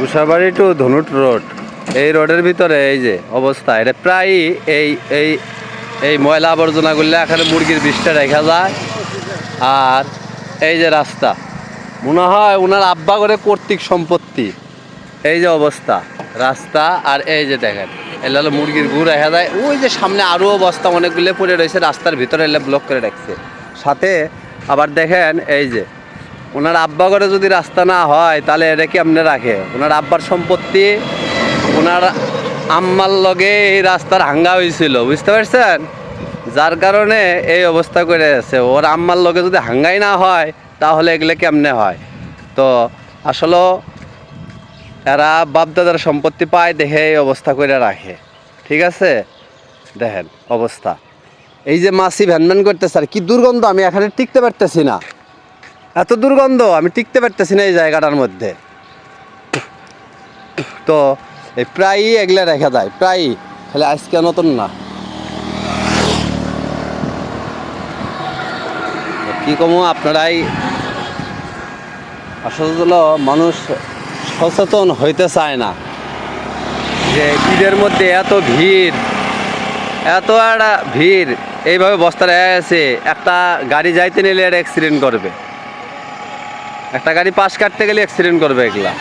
মুসাবাড়ি two Dhunat road. এই রোডের ভিতরে এই যে অবস্থা, এটা প্রায় এই এই এই ময়লা আবর্জনাগুলো এখানে মুরগির বিষটা রেখা যায়। আর এই যে রাস্তা, মনে হয় ওনার আব্বা করে কর্তৃক সম্পত্তি। এই যে অবস্থা, রাস্তা আর এই যে দেখেন এলে হলো মুরগির গু রেখা যায়। ওই যে সামনে আরও অবস্থা, অনেকগুলো পড়ে রয়েছে, রাস্তার ভিতরে এলে ব্লক করে রাখছে। সাথে আবার দেখেন এই যে ওনার আব্বা করে যদি রাস্তা না হয়, তাহলে এটা কি আপনি রাখে? ওনার আব্বার সম্পত্তি, ওনার আম্মার লগে এই রাস্তার হাঙ্গা হয়েছিল, বুঝতে পারছেন? যার কারণে এই অবস্থা করে আছে। ওর আম্মার লগে যদি হাঙ্গাই না হয়, তাহলে এগুলো কেমনে হয়? তো আসলে এরা বাপদাদার সম্পত্তি পায় দেখে এই অবস্থা করে রাখে। ঠিক আছে? দেখেন অবস্থা। এই যে মাসি ভ্যানম্যান করতেছে, আর কি দুর্গন্ধ, আমি এখানে টিকতে পারতেছি না। এত দুর্গন্ধ, আমি টিকতে পারতেছি না এই জায়গাটার মধ্যে। তো এই প্রায়ই এগুলা রেখা যায়, প্রায়ই। খালি আজকে নতুন না। কি কমো আপনারাই? আসলে মানুষ সচেতন হইতে চায় না। যে ঈদের মধ্যে এত ভিড়, এত একটা ভিড়, এইভাবে বস্তা রেখে আছে, একটা গাড়ি যাইতে নিলে এটা অ্যাক্সিডেন্ট করবে। একটা গাড়ি পাশ কাটতে গেলে অ্যাক্সিডেন্ট করবে এগুলা।